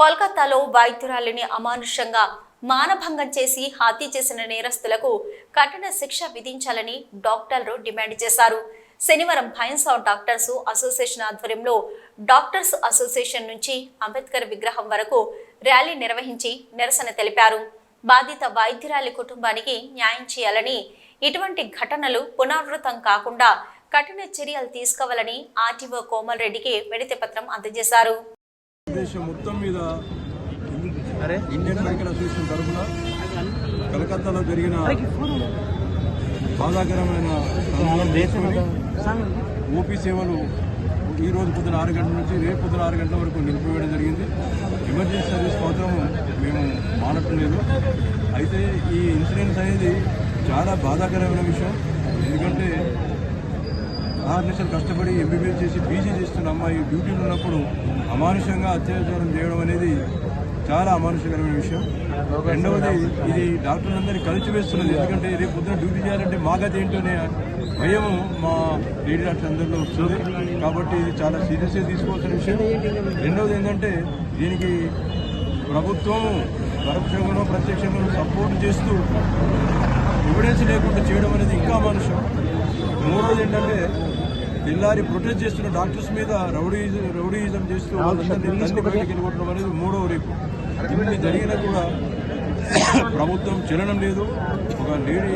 కోల్కతాలో వైద్యురాలిని అమానుషంగా మానభంగం చేసి హత్య చేసిన నేరస్తులకు కఠిన శిక్ష విధించాలని డాక్టర్లు డిమాండ్ చేశారు. శనివారం భయన్స్ ఆఫ్ డాక్టర్స్ అసోసియేషన్ ఆధ్వర్యంలో డాక్టర్స్ అసోసియేషన్ నుంచి అంబేద్కర్ విగ్రహం వరకు ర్యాలీ నిర్వహించి నిరసన తెలిపారు. బాధిత వైద్యురాలి కుటుంబానికి న్యాయం చేయాలని ఇటువంటి ఘటనలు పునరావృతం కాకుండా కఠిన చర్యలు తీసుకోవాలని ఆర్టీఓ కోమల్ రెడ్డికి విడతి పత్రం అందజేశారు. దేశం మొత్తం మీద ఇండియన్ మెడికల్ అసోసియేషన్ తరఫున కలకత్తాలో జరిగిన బాధాకరమైన ఓపీ సేవలు ఈ రోజు పొద్దున ఆరు గంటల నుంచి రేపు పొద్దున ఆరు గంటల వరకు నిలిపివేయడం జరిగింది. ఎమర్జెన్సీ సర్వీస్ మాత్రం మేము మానటం లేదు అయితే ఈ ఇన్సిడెంట్స్ అనేది చాలా బాధాకరమైన విషయం. ఎందుకంటే ఆరు నిమిషాలు కష్టపడి ఎంబీబీఎస్ చేసి పీజీ చేస్తున్న అమ్మాయి డ్యూటీలో ఉన్నప్పుడు అమానుషంగా అత్యాచారం చేయడం అనేది చాలా అమానుషకరమైన విషయం. రెండవది ఇది డాక్టర్లందరినీ కలిసి వేస్తున్నది. ఎందుకంటే రేపు పొద్దున డ్యూటీ చేయాలంటే మా గతి ఏంటనే భయం మా లేడీ డాక్టర్ అందరిలో వస్తుంది. కాబట్టి ఇది చాలా సీరియస్గా తీసుకోవాల్సిన విషయం. రెండవది ఏంటంటే దీనికి ప్రభుత్వం పరోక్షంగానో ప్రత్యక్షంగానో సపోర్ట్ చేస్తూ ఎవిడెన్స్ లేకుండా చేయడం అనేది ఇంకా మనుషం మూడోది ఏంటంటే తెల్లారి ప్రొటెస్ట్ చేస్తున్న డాక్టర్స్ మీద రౌడీజం రౌడీయిజం చేస్తూ వాళ్ళందరినీ తల్లి బయటికి వెళ్ళగొట్టడం అనేది మూడవ రేపు. ఇన్ని జరిగినా కూడా ప్రభుత్వం చెల్లడం లేదు. ఒక లేడీ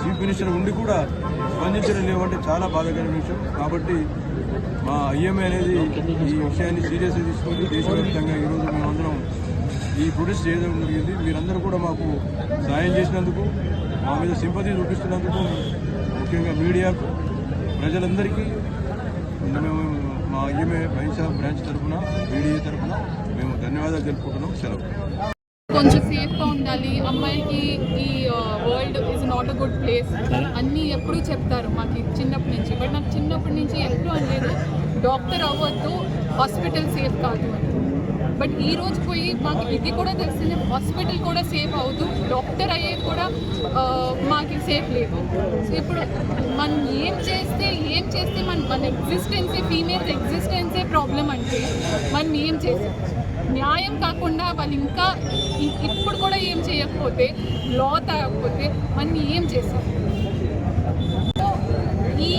చీఫ్ మినిస్టర్ ఉండి కూడా స్పందించడం లేవంటే చాలా బాధాకరమైన విషయం. కాబట్టి మా ఐఎంఏ అనేది ఈ విషయాన్ని సీరియస్గా తీసుకొని దేశవ్యాప్తంగా ఈరోజు మేమందరం ఈ ప్రొటెస్ట్ చేయడం జరిగింది. మీరందరూ కూడా మాకు సాయం చేసినందుకు మా మీద సింపతి చూపిస్తున్నందుకు ముఖ్యంగా మీడియాకు ప్రజలందరికీ మేము మా ఐఎంఏ వైఎస్ఆర్ బ్రాంచ్ తరఫున బీడీఏ తరఫున మేము ధన్యవాదాలు తెలుపుకుంటున్నాం. సెలవు. కొంచెం సేఫ్గా ఉండాలి. అమ్మాయికి ఈ world is not a good place అన్నీ ఎప్పుడూ చెప్తారు మాకు చిన్నప్పటి నుంచి. బట్ నాకు చిన్నప్పటి నుంచి ఎప్పుడూ అనలేదు డాక్టర్ అవ్వద్దు హాస్పిటల్ సేఫ్ కాదు. అని బట్ ఈ రోజు పోయి మాకు ఇది కూడా తెలిసింది హాస్పిటల్ కూడా సేఫ్ అవుతూ డాక్టర్ అయ్యేది కూడా మాకు సేఫ్ లేదు. సో ఇప్పుడు మనం ఏం చేస్తే ఏం చేస్తే మన మన ఎగ్జిస్టెన్సే ఫీమేల్స్ ఎగ్జిస్టెన్సే ప్రాబ్లం అంటే మనం ఏం చేసాం న్యాయం కాకుండా వాళ్ళు ఇంకా ఇప్పుడు కూడా ఏం చేయకపోతే లా తాగకపోతే మనం ఏం చేసాం సో ఈ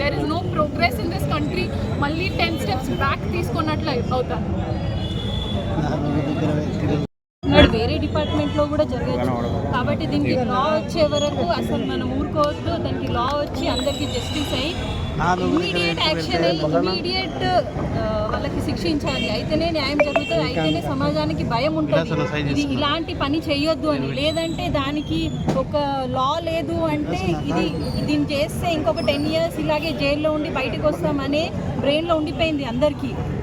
there is no progress in this country మళ్ళీ టెన్ స్టెప్స్ బ్యాక్ తీసుకున్నట్లు అవుతాను వేరే డిపార్ట్మెంట్లో కూడా జరగచ్చు. కాబట్టి దీనికి లా వచ్చే వరకు అసలు మనం ఊరుకోవద్దు. దానికి లా వచ్చి అందరికీ జస్టిస్ అయ్యి ఇమీడియట్ యాక్షన్ అయ్యి ఇమీడియట్ వాళ్ళకి శిక్షించాలి. అయితేనే న్యాయం జరుగుతుంది. అయితేనే సమాజానికి భయం ఉంటుంది. ఇది ఇలాంటి పని చేయొద్దు అని. లేదంటే దానికి ఒక లా లేదు అంటే ఇది దీన్ని చేస్తే ఇంకొక టెన్ ఇయర్స్ ఇలాగే జైల్లో ఉండి బయటకు వస్తామనే బ్రెయిన్లో ఉండిపోయింది అందరికీ.